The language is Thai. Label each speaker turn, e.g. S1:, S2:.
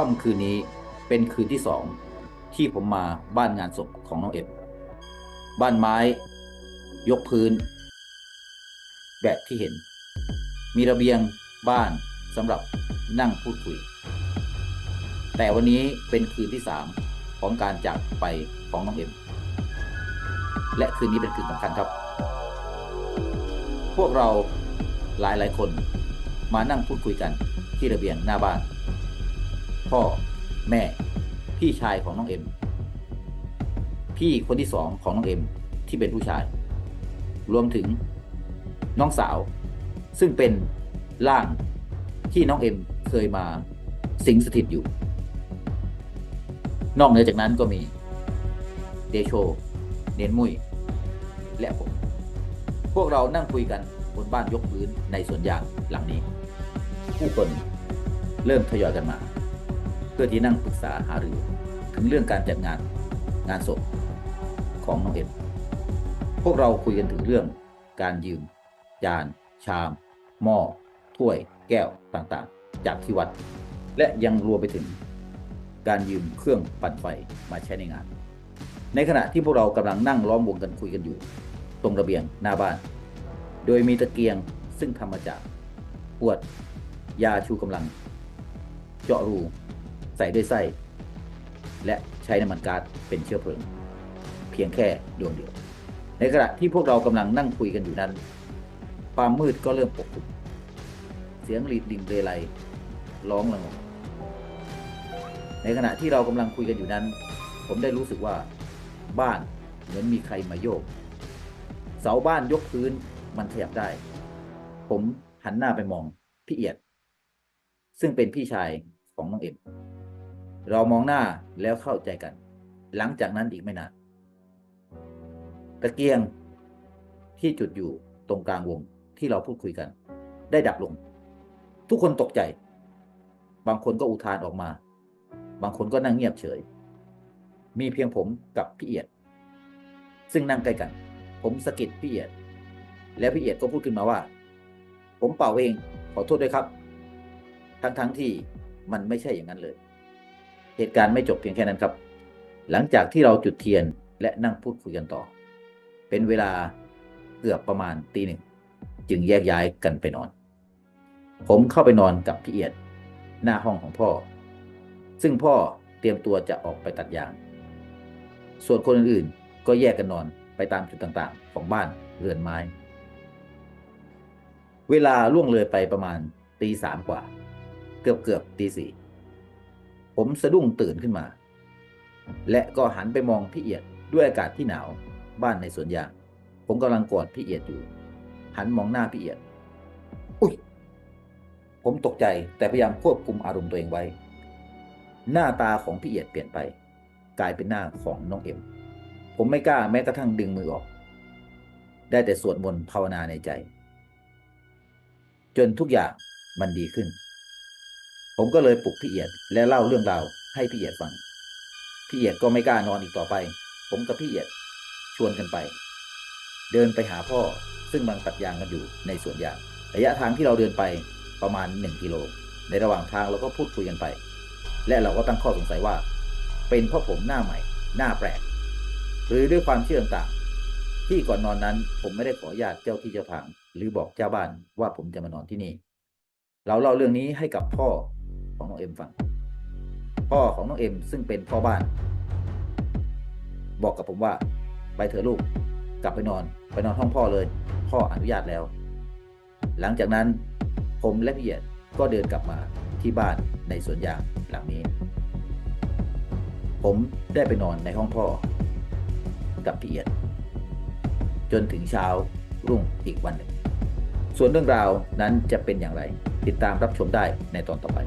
S1: ค่ำคืนนี้เป็นคืนที่สองที่ผมมาบ้านงานศพของน้องเอ็มบ้านไม้ ยกพื้น แบบที่เห็น มีระเบียงบ้านสำหรับนั่งพูดคุย แต่วันนี้เป็นคืนที่สามของการจากไปของน้องเอ็มและคืนนี้เป็นคืนสำคัญครับ พวกเราหลายหลายๆคนมานั่งพูดคุยกันที่ระเบียงหน้าบ้าน พ่อแม่ พี่ชายของน้องเอ็ม พี่คนที่สองของน้องเอ็มที่เป็นผู้ชาย รวมถึงน้องสาว ซึ่งเป็นร่างที่น้องเอ็มเคยมาสิงสถิตอยู่ นอกเหนือจากนั้นก็มีเดโช เนนมุยและผม พวกเรานั่งคุยกันบนบ้านยกพื้นในสวนยางหลังนี้ ผู้คนเริ่มทยอยกันมา เพื่อที่นั่งปรึกษาหารือถึงเรื่องการจัดงานงานศพของน้องเอ็มพวกเราคุยกันถึงเรื่องการยืม จาน ชาม หม้อ ถ้วย แก้วต่างๆ จากที่วัด และยังรวมไปถึงการยืมเครื่องปั่นไฟมาใช้ในงาน ในขณะที่พวกเรากำลังนั่งล้อมวงกันคุยกันอยู่ ตรงระเบียงหน้าบ้าน โดยมีตะเกียงซึ่งทำมาจากขวด ยาชูกำลัง เจาะรู ใส่ด้วยไส้ และใช้น้ำมันก๊าซเป็นเชื้อเพลิง เพียงแค่ดวงเดียว ในขณะที่พวกเรากำลังนั่งคุยกันอยู่นั้น ความมืดก็เริ่มปกคลุมเสียงหลีดลิงเรไลร้องระงมในขณะที่เรากำลังคุยกันอยู่นั้น ผมได้รู้สึกว่า บ้านเหมือนมีใครมาโยก เสาบ้านยกพื้นมันขยับได้ ผมหันหน้าไปมองพี่เอียด ซึ่งเป็นพี่ชายของน้องเอ็ม เรามองหน้าแล้วเข้าใจกัน หลังจากนั้นอีกไม่นานตะเกียงที่จุดอยู่ตรงกลางวงที่เราพูดคุยกัน ได้ดับลง ทุกคนตกใจ บางคนก็อุทานออกมา บางคนก็นั่งเงียบเฉย มีเพียงผมกับพี่เอียด ซึ่งนั่งใกล้กัน ผมสะกิดพี่เอียด แล้วพี่เอียดก็พูดขึ้นมาว่า ผมเป่าเองขอโทษด้วยครับ ทั้งๆทที่มันไม่ใช่อย่างนั้นเลย เหตุการณ์ไม่จบเพียงแค่นั้นครับ หลังจากที่เราจุดเทียนและนั่งพูดคุยกันต่อ เป็นเวลาเกือบประมาณตีหนึ่งจึงแยกย้ายกันไปนอน ผมเข้าไปนอนกับพี่เอียดหน้าห้องของพ่อ ซึ่งพ่อเตรียมตัวจะออกไปตัดยาง ส่วนคนอื่นๆก็แยกกันนอนไปตามจุดต่างๆ ของบ้านเรือนไม้ เวลาล่วงเลยไปประมาณตีสามกว่า เกือบเกือบตีสี่ ผมสะดุ้งตื่นขึ้นมา และก็หันไปมองพี่เอียดด้วยอากาศที่หนาวบ้านในสวนยาง ผมกำลังกอดพี่เอียดอยู่ หันมองหน้าพี่เอียด อุ้ย ผมตกใจแต่พยายามควบคุมอารมณ์ตัวเองไว้ หน้าตาของพี่เอียดเปลี่ยนไป กลายเป็นหน้าของน้องเอ็ม ผมไม่กล้าแม้กระทั่งดึงมือออก ได้แต่สวดมนต์ภาวนาในใจ จนทุกอย่างมันดีขึ้น ผมก็เลยปลุกพี่เอียดและเล่าเรื่องราวให้พี่เอียดฟัง พี่เอียดก็ไม่กล้านอนอีกต่อไป ผมกับพี่เอียดชวนกันไป เดินไปหาพ่อซึ่งกำลังตัดยางกันอยู่ในสวนยางระยะทางที่เราเดินไปประมาณ1กิโล ในระหว่างทางเราก็พูดคุยกันไป และเราก็ตั้งข้อสงสัยว่า เป็นเพราะผมหน้าใหม่ หน้าแปลก หรือด้วยความเชื่อต่างๆที่ก่อนนอนนั้นผมไม่ได้ขออนุญาตเจ้าที่เจ้าทาง หรือบอกเจ้าบ้านว่าผมจะมานอนที่นี่ เราเล่าเรื่องนี้ให้กับพ่อ ของน้องเอ็มฟัง พ่อของน้องเอ็มซึ่งเป็นพ่อบ้าน บอกกับผมว่า ไปเถอะลูก กลับไปนอน ไปนอนห้องพ่อเลย พ่ออนุญาตแล้ว หลังจากนั้นผมและพี่เอียดก็เดินกลับมาที่บ้านในสวนยางหลังนี้ ผมได้ไปนอนในห้องพ่อ กับพี่เอียด จนถึงเช้ารุ่งอีกวันหนึ่ง ส่วนเรื่องราวนั้นจะเป็นอย่างไร ติดตามรับชมได้ในตอนต่อไป